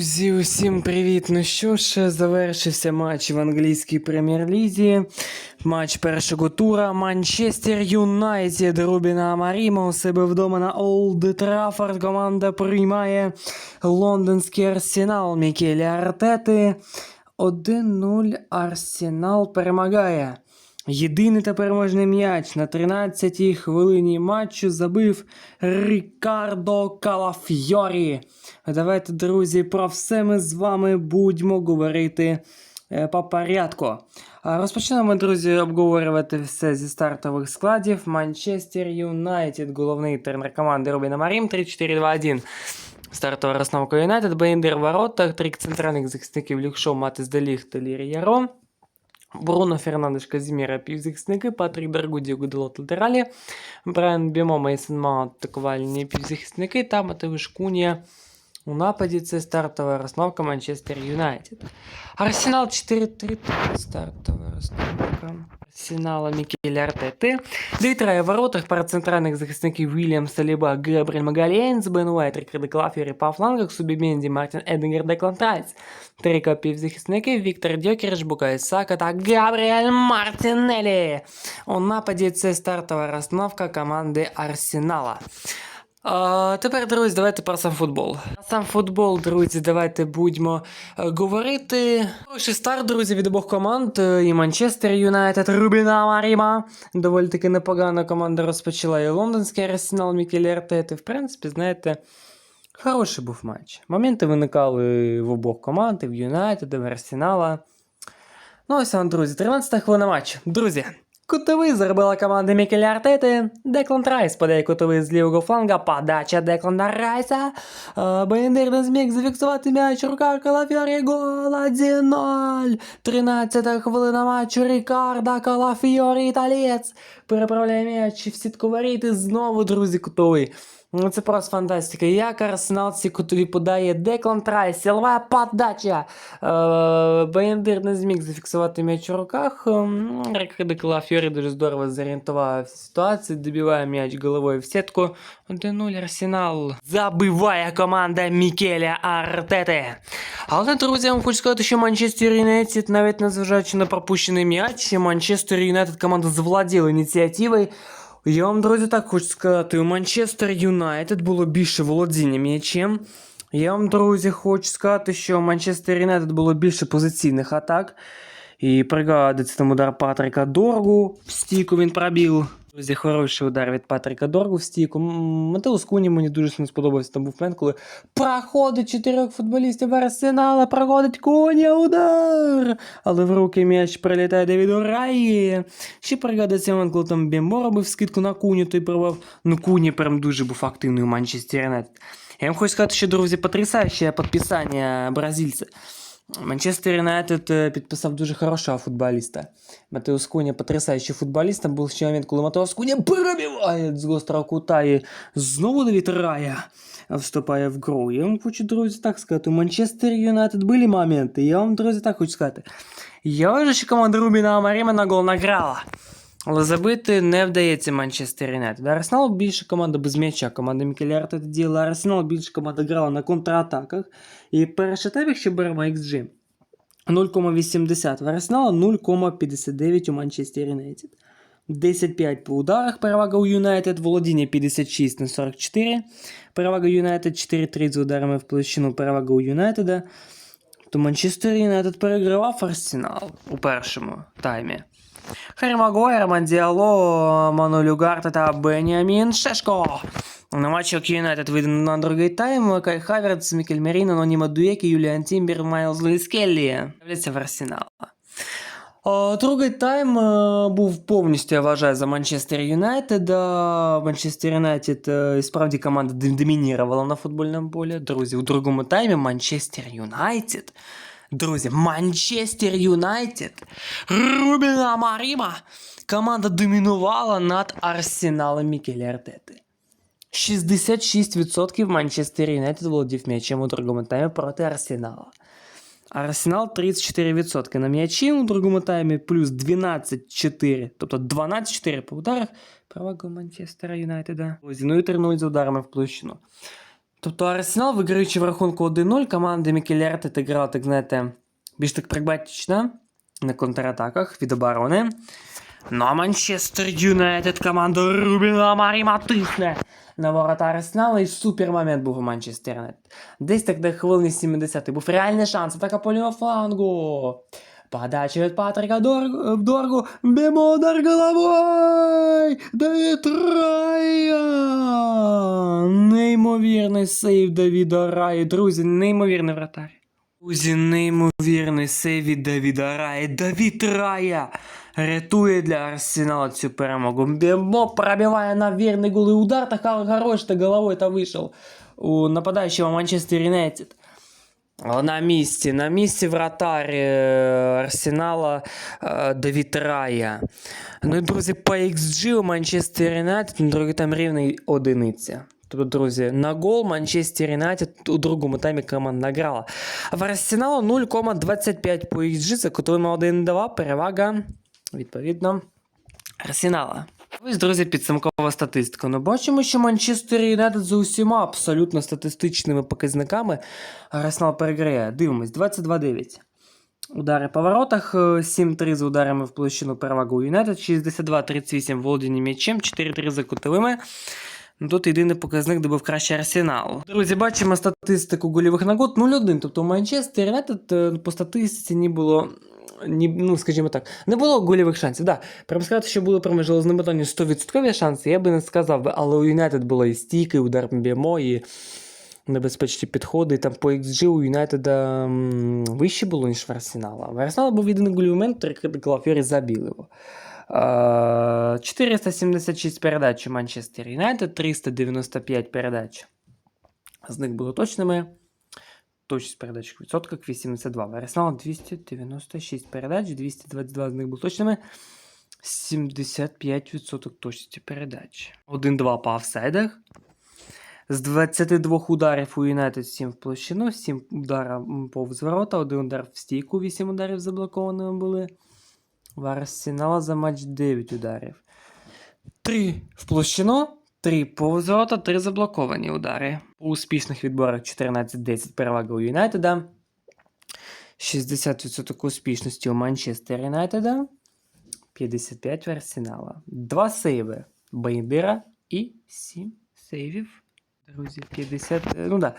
Друзі, усім привіт! Ну що ж, завершився матч в англійській прем'єр-лізі. Матч першого тура. Манчестер Юнайтед Рубіна Амаріма у себе вдома на Олд Траффорд. Команда приймає лондонський арсенал Мікелі Артети. 1-0 Арсенал перемагає. Єдиний та переможний м'яч на 13-й хвилині матчу забив Рікардо Калафьорі. Давайте, друзі, про все ми з вами будемо говорити е, по порядку. Розпочнемо, друзі, обговорювати все зі стартових складів. Манчестер Юнайтед, головний тренер команди Рубіна Марім, 3-4-2-1. Стартова розстановка Юнайтед, Бейндер в воротах, трик центральних захисників Люкшо, Матис Деліг та Лірі Яро. Бруно Фернандеш Казіміра півзахисники, Патрік Бергуді, Гуделот латералі, Брайан Бімо, Мейсон Маунт атакувальні півзахисники та Матеуш Кунія у нападі. Це стартова розстановка Манчестер Юнайтед. Арсенал 4-3 стартова розстановка. Арсенала Мікелі Артети. Дві-троє в воротах перед центральних захисників Вільям Саліба, Габріель Магалієнс, Бен Уайт, Рікарди Клафері по флангах, Субіменді, Мартін Едингер, Деклан Райс. Трійка півзахисників Віктор Дьокеріш, Букай Сака та Габріель Мартінелі. У нападі це стартова розстановка команди Арсенала. А, тепер, друзі, давайте про сам футбол. Сам футбол, друзі, давайте будемо е, говорити. Хороший старт, друзі, від обох команд. е, І Манчестер Юнайтед, Рубіна Маріма. Доволі таки непогана команда розпочала. І лондонський арсенал Мікелі Артети. В принципі, знаєте, хороший був матч. Моменти виникали в обох команд, і в Юнайтеда, в Арсенала. Ну ось вам, друзі, 13 хвилина матчу. Друзі, кутовий заробила команда Мікеля Артети. Деклан Райс подає кутовий з лівого фланга. Подача Деклана Райса. Е, Бендер не зміг зафіксувати м'яч. Рука Калафіорі. Гол 1-0. 13 хвилина матчу. Рікарда Калафіорі італієць. Переправляє м'яч в сітку варіти. знову, друзі, кутовий. Ну, це просто фантастика. Як Арсенал ці кутові подає Деклан Райс, силова подача. Е, Бендер не зміг зафіксувати м'яч у руках. Ем, Рикардо Калафьорі дуже здорово зорієнтував ситуацію, добиває м'яч головою в сітку. 1-0 Арсенал. Забиває команда Мікеля Артети. Але, друзі, я вам хочу сказати, що Манчестер Юнайтед, навіть незважаючи на пропущений м'яч, Манчестер Юнайтед команда завладіла ініціативою. Я вам, друзі, так хочу сказати, у Манчестер Юнайтед було більше володіння м'ячем. Я вам, друзі, хочу сказати, що у Манчестер Юнайтед було більше позиційних атак. І пригадується там удар Патрика Доргу в стійку він пробив. Друзі, хороший удар від Патрика Доргу в стійку. Матеус Куні мені дуже сильно сподобався. Там був момент, коли проходить чотирьох футболістів Арсенала, проходить Куні, удар! Але в руки м'яч прилітає Девіду Раї. Ще пригадується момент, коли там Бімбо робив скидку на Куні, той пробив. Ну, Куні прям дуже був активний у Манчестер Юнайтед. Я вам хочу сказати, що, друзі, потрясаюче підписання бразильця. Манчестер Юнайтед е, підписав дуже хорошого футболіста. Матеус Куня потрясаючий футболіст. Там був ще момент, коли Матеус Куня перебиває з гострого кута і знову Давід Рая вступає в гру. Я вам хочу, друзі, так сказати, у Манчестер Юнайтед були моменти. Я вам, друзі, так хочу сказати. Я вважаю, що команда Рубіна Амаріма на гол награла. Але забити не вдається Манчестер Юнайтед. Арсенал більше команда без м'яча. Команда Мікеля Артета діяла Арсенал більше команда грала на контратаках. І перший тайм, якщо беремо XG, 0,80 в Арсенала, 0,59 у Манчестер Юнайтед. 10-5 по ударах, перевага у Юнайтед, володіння 56 на 44. Перевага Юнайтед 4-3 з ударами в площину, перевага у Юнайтеда. То Манчестер Юнайтед перегравав Арсенал у першому таймі. Харі Магуайр, Мандіало, Ману Люгарта та Беніамін Шешко. На матчах Юнайтед вийде на другий тайм. Кай Хаверц, Мікель Меріно, Ноніма Дуєкі, Юліан Тімбер, Майлз Луїс Келлі. Являться в Арсенал. О, Другий тайм е, був повністю, я вважаю, за Манчестер Юнайтед. Е, Манчестер Юнайтед е, і справді команда дом- домінірувала на футбольному полі. Друзі, у другому таймі Манчестер Юнайтед. Друзі, Манчестер Юнайтед. Рубіна Маріма. Команда домінувала над Арсеналом Мікелі Артети. 66% Манчестер Юнайтед володів м'ячем у другому таймі проти Арсенала. Арсенал 34% на м'ячі у другому таймі, плюс 12-4, тобто 12-4 по ударах. Перевага у Манчестера Юнайтеда. Друзі, Ну і 3-0 за ударами в площину. Тобто Арсенал, виграючи в рахунку 1-0, команда Мікель Артета грала, так знаєте, більш так прагматично на контратаках від оборони. Ну а Манчестер Юнайтед команда Рубіна Маріма тисне на ворота Арсенала і супер момент був у Манчестер Юнайтед. Десь так до хвилини 70 був реальний шанс, атака по лівому флангу. Подача від Патрика Дор... в Доргу. Бемо удар головой! Давид Рая! Неймовірний сейв Давіда Раї. Друзі, неймовірний вратар. Друзі, неймовірний сейв від Давіда Раї. Давід Рая рятує для Арсенала цю перемогу. Бемо пробиває на вірний гол і удар так хорош, та головою та вийшов у нападаючого Манчестер Юнайтед. На місці, на місці вратар е, Арсенала е, Давід Рая. Ну і, друзі, по XG у Манчестер Юнайтед, ну, друзі, там рівний одиниця. Тобто, друзі, на гол Манчестер Юнайтед у другому таймі команда награла. В Арсеналу 0,25 по XG, за котовими 1-2, перевага, відповідно, Арсенала. Ось, друзі, підсумкова статистика. Ну, бачимо, що Манчестер Юнайтед за усіма абсолютно статистичними показниками Арсенал переграє. Дивимось, 22-9. Удари по воротах, е, 7-3 за ударами в площину перевагу Юнайтед, 62-38 володіння м'ячем, 4-3 за кутовими. Ну, Тут єдиний показник, де був краще Арсенал. Друзі, бачимо статистику гольових нагод 0-1. Тобто у Манчестер Юнайтед е, по статистиці не було. Ну, скажімо так, не було гольових шансів. Да, прямо сказати, що були прямо железнобетонні 100% шанси, я би не сказав, але у Юнайтед було і стійки, і удар Мбімо, і небезпечні підходи. Там по XG у Юнайтеда вище було, ніж в Арсенала. В Арсенала був єдиний гольовий момент, який Клафері забив його. Е, 476 передач у Манчестер Юнайтед, 395 передач. З них були точними. Точність передач в відсотках 82. В 296 передач, 222 з них були точними. 75% точності передач. 1-2 по офсайдах. З 22 ударів у Юнайтед 7 в площину, 7 ударів повз ворота, 1 удар в стійку, 8 ударів заблокованими були. В Арсенала за матч 9 ударів. 3 в площину, 3 повз ворота, 3 заблоковані удари. У успішних відборах 14-10 перевага у Юнайтеда. 60% успішності у Манчестер Юнайтеда. 55 в Арсенала. 2 сейви Бейндера і 7 сейвів. Друзі, 50. е, Ну да.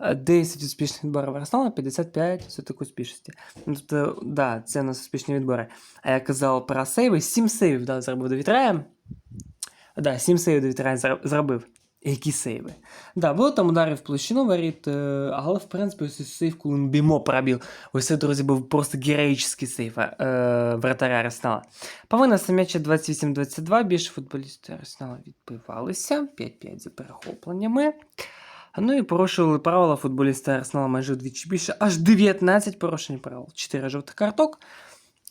е, 10 успішних відборів Арсенала, 55 все таки успішності. Ну, Тобто, да, це у нас успішні відбори. А я казав про сейви, 7 сейвів да, зробив до вітрая. Да, 7 сейвів до вітрая зробив. Які сейви? Да, було там удари в площину воріт, е, але в принципі ось сейв, коли Мбімо пробив. Ось це, друзі, був просто героїчний сейв е, вратаря Арсенала. По виносам м'яча 28-22, більше футболісти Арсенала відбивалися. 5-5 за перехопленнями. Ну і порушували правила футболісти Арсенала майже вдвічі більше. Аж 19 порушень правил. 4 жовтих карток.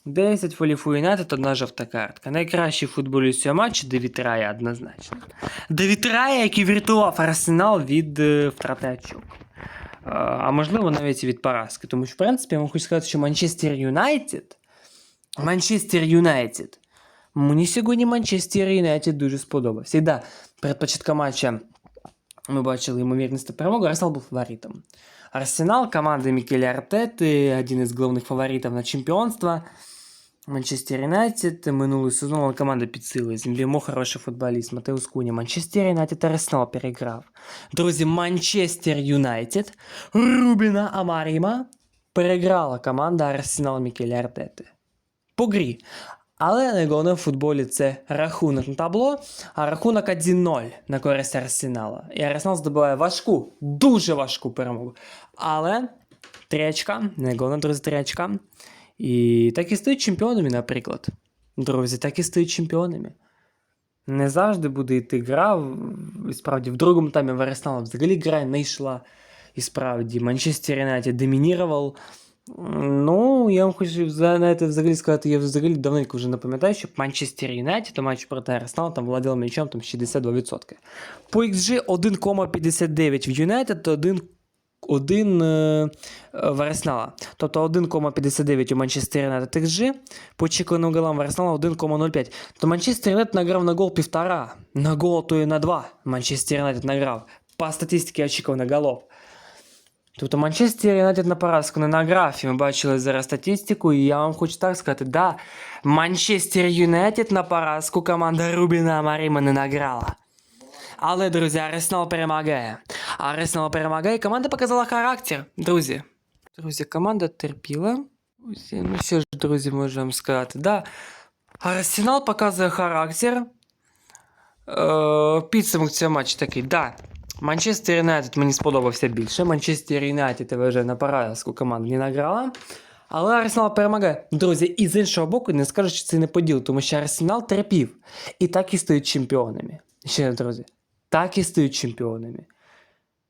10 фолів у Юнайтед, одна жовта картка. Найкращий футболіст цього матчу Девід Рая однозначно. Девід Рая, який врятував Арсенал від е, втрати. Е, А можливо навіть від поразки. Тому що, в принципі, я вам сказати, що Манчестер Юнайтед. Манчестер Юнайтед. Мені сьогодні Манчестер Юнайтед дуже сподобався. І да, перед початком матча ми бачили ймовірність та перемогу, Арсенал був фаворитом. Арсенал, команда Мікеля Артети, один із головних фаворитів на чемпіонство. Манчестер Юнайтед, минулий сезон команда підсилила. Зімбімо хороший футболіст, Матеус Куня. Манчестер Юнайтед Арсенал переграв. Друзі, Манчестер Юнайтед, Рубіна Амаріма переграла команда Арсенал Мікеля Артети. По грі. Але найголовніше в футболі це рахунок на табло, а рахунок 1-0 на користь Арсенала. І Арсенал здобуває важку, дуже важку перемогу. Але тречка, найголовніше, друзі, тречка. І так і стають чемпіонами, наприклад. Друзі, так і стають чемпіонами. Не завжди буде йти гра. І справді, в другому таймі в Арсенала взагалі гра не йшла. І справді, Манчестер Юнайтед домінірував. Ну, я вам хочу знаєте, взагалі сказати, я взагалі давненько вже не пам'ятаю, що Манчестер Юнайтед у матчі проти Арсенала там володіли м'ячом там 62%. По XG 1,59 в Юнайтед, 1 один е, е, в Арсенала. Тобто 1,59 у Манчестер Юнайтед XG, по очікуваним голам в Арсенала 1,05. То Манчестер Юнайтед награв на гол півтора. На гол, то і на два. Манчестер Юнайтед награв. по статистиці очікуваних голов. Тобто Манчестер Юнайтед на поразку не на графі. Ми бачили зараз статистику, і я вам хочу так сказати: да, Манчестер Юнайтед на поразку команда Рубіна Маріма не награла. Але, друзі, Арсенал перемагає. Арсенал перемагає. Команда показала характер, друзі. Друзі, команда терпіла. Ось, Ну, що ж, друзі, можемо сказати. Да. Арсенал показує характер. Е, підсумок цього матчу такий, да. Манчестер Юнайтед мені сподобався більше. Манчестер Юнайтед вже на поразку команда не награла. Але Арсенал перемагає. Друзі, і з іншого боку, не скажу, що це не поділ, тому що Арсенал терпів. І так і стають чемпіонами. Ще друзі, так і стають чемпіонами.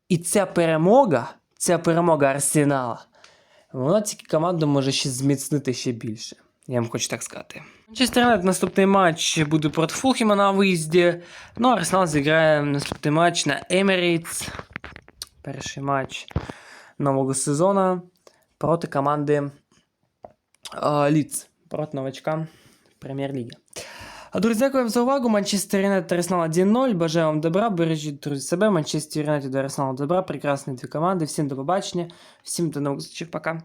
І ця перемога, ця перемога Арсенала, вона тільки команду може ще зміцнити ще більше. Я вам хочу так сказати. Манчестер Юнайтед наступний матч буде проти Фулхіма на виїзді. Ну, Арсенал зіграє наступний матч на Емірейтс. Перший матч нового сезону проти команди Ліц. Проти новачка Прем'єр-ліги. А, Друзі, дякую за увагу. Манчестер Юнайтед Арсенал 1-0. Бажаю вам добра. Бережіть друзі себе. Манчестер Юнайтед Арсенал добра. Прекрасні дві команди. Всім до побачення. Всім до нових зустрічей. Пока.